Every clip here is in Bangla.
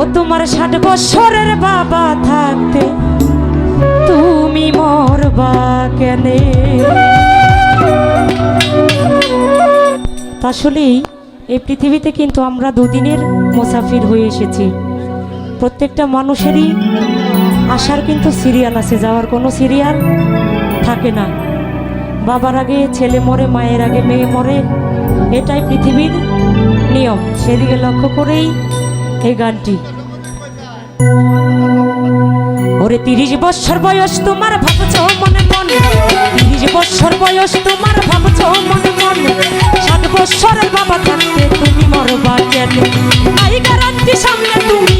ও তোমার ষাট বছরের বাবা থাকতে, তুমি মরবা কেনে? আসলেই এই পৃথিবীতে কিন্তু আমরা দুদিনের মুসাফির হয়ে এসেছি। প্রত্যেকটা মানুষেরই আসার কিন্তু সিরিয়াল আছে, যাওয়ার কোনো সিরিয়াল থাকে না। বাবার আগে ছেলে মরে, মায়ের আগে মেয়ে মরে, এটাই পৃথিবীর নিয়ম। সেদিকে লক্ষ্য করেই এই গানটি। ওরে তিরিশ বছর বয়স তোমার, ভাবছ মনে মনে। তিরিশ বছর বয়স তোমার, ভাবছ মনে মনে। সাত বছরের বাবা থাকতে তুমি মরবা কেন? আই গ্যারান্টি সামনে তুমি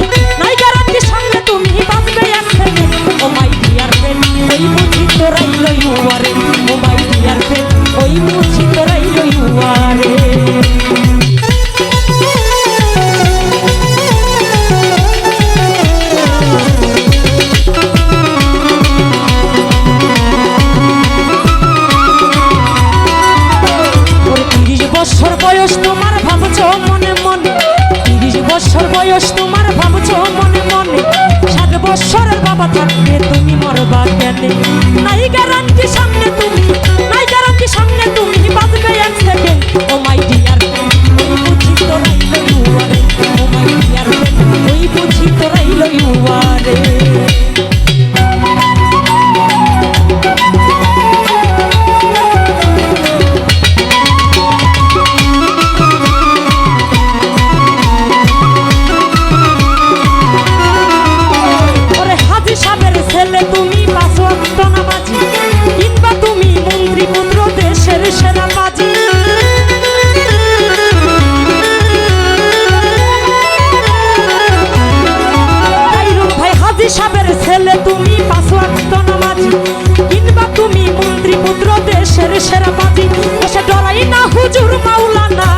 বাবা থাকতে তুমি মরবা কেন নাই গ্যারান্টি সামনে তুমি, নাই গ্যারান্টি সামনে তুমি বাজবে এক সেকেন্ড ও মাই ডিয়ার বুঝি তো রাইল ইউয়ারে ও মাই ডিয়ার ওই বুঝি তোরাই লইয়ারে ওরে পুত্র দেশের সেনাবাজি সে ডরাই না হুজুর মাওলানা।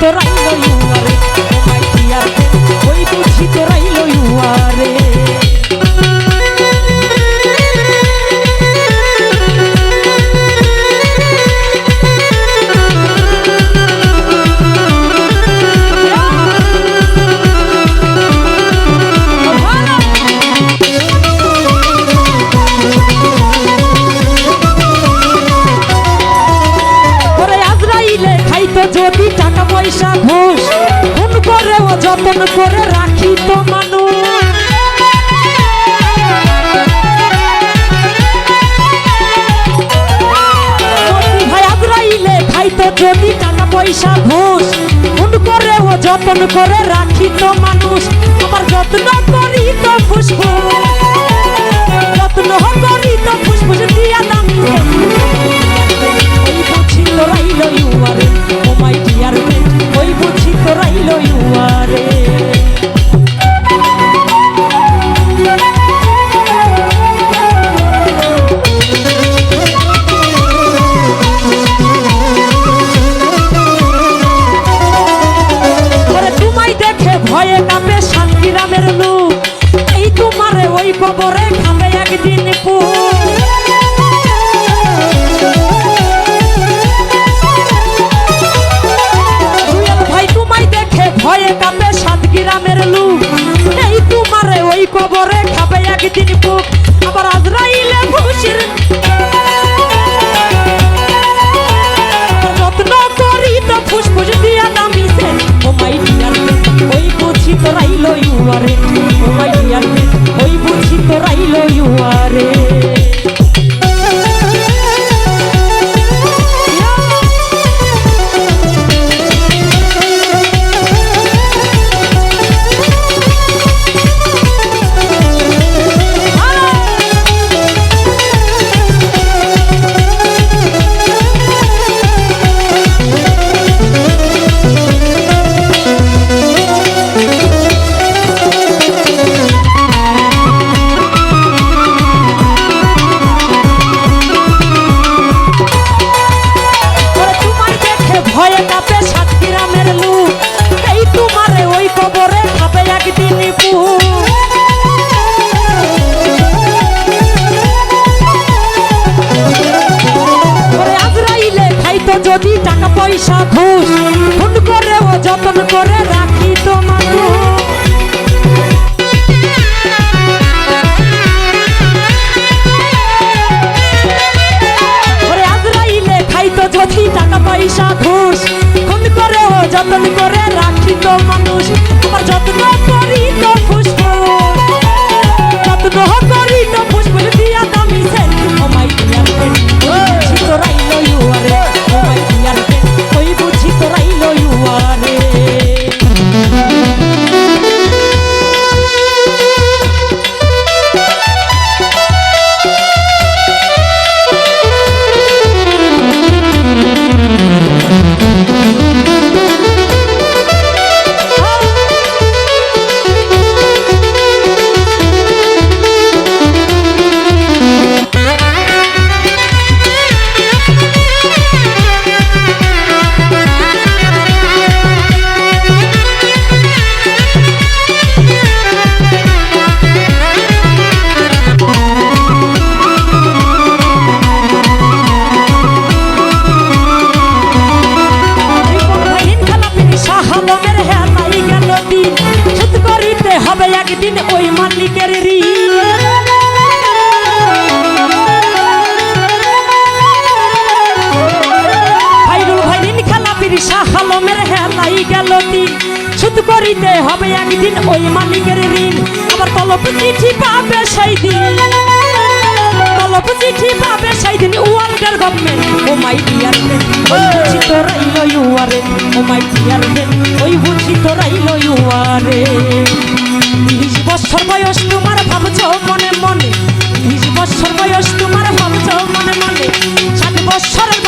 তোরাই টাকা পয়সা ঘুষ। খুন করে ও যতন করে রাখি তো মানুষ। যদি টাকা পয়সা ঘুষ। খুন করে ও যতন করে রাখি তো মানুষ। আমার যত্ন করি তো ফুসফুস কাপে সাত গ্রামের লু এই তোমারে ওই কবরে খাবে একদিন বুক আবার আজরাইলে খুশির যত্ন করি তো ফুসফুস দিয়া নামিছে। ওমাই ডিয়ার ওই বুঝি তোরাই লই উয়ারে ওমাই ডিয়ার ওই বুঝি তোরাই লই উয়ারে গ্রহ করিতে হবে একদিন ওই মালিকের ঋণ। আবার তলব চিঠি পাবে সেই দিন। তলব চিঠি পাবে সেই দিন ওয়ার্ল্ডের গভর্নমেন্ট ও মাই ডিয়ার ওই বুঝি তোরাই লইয়ারে ও মাই ডিয়ার ওই বুঝি তিরিশ বছর বয়স তোমার ভাবছ মনে মনে। তিরিশ বছর বয়স তোমার ভাবছ মনে মনে। ষাট বছরের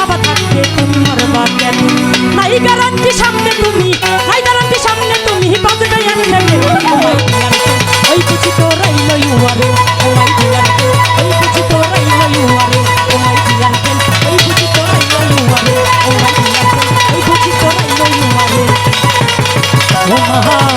হা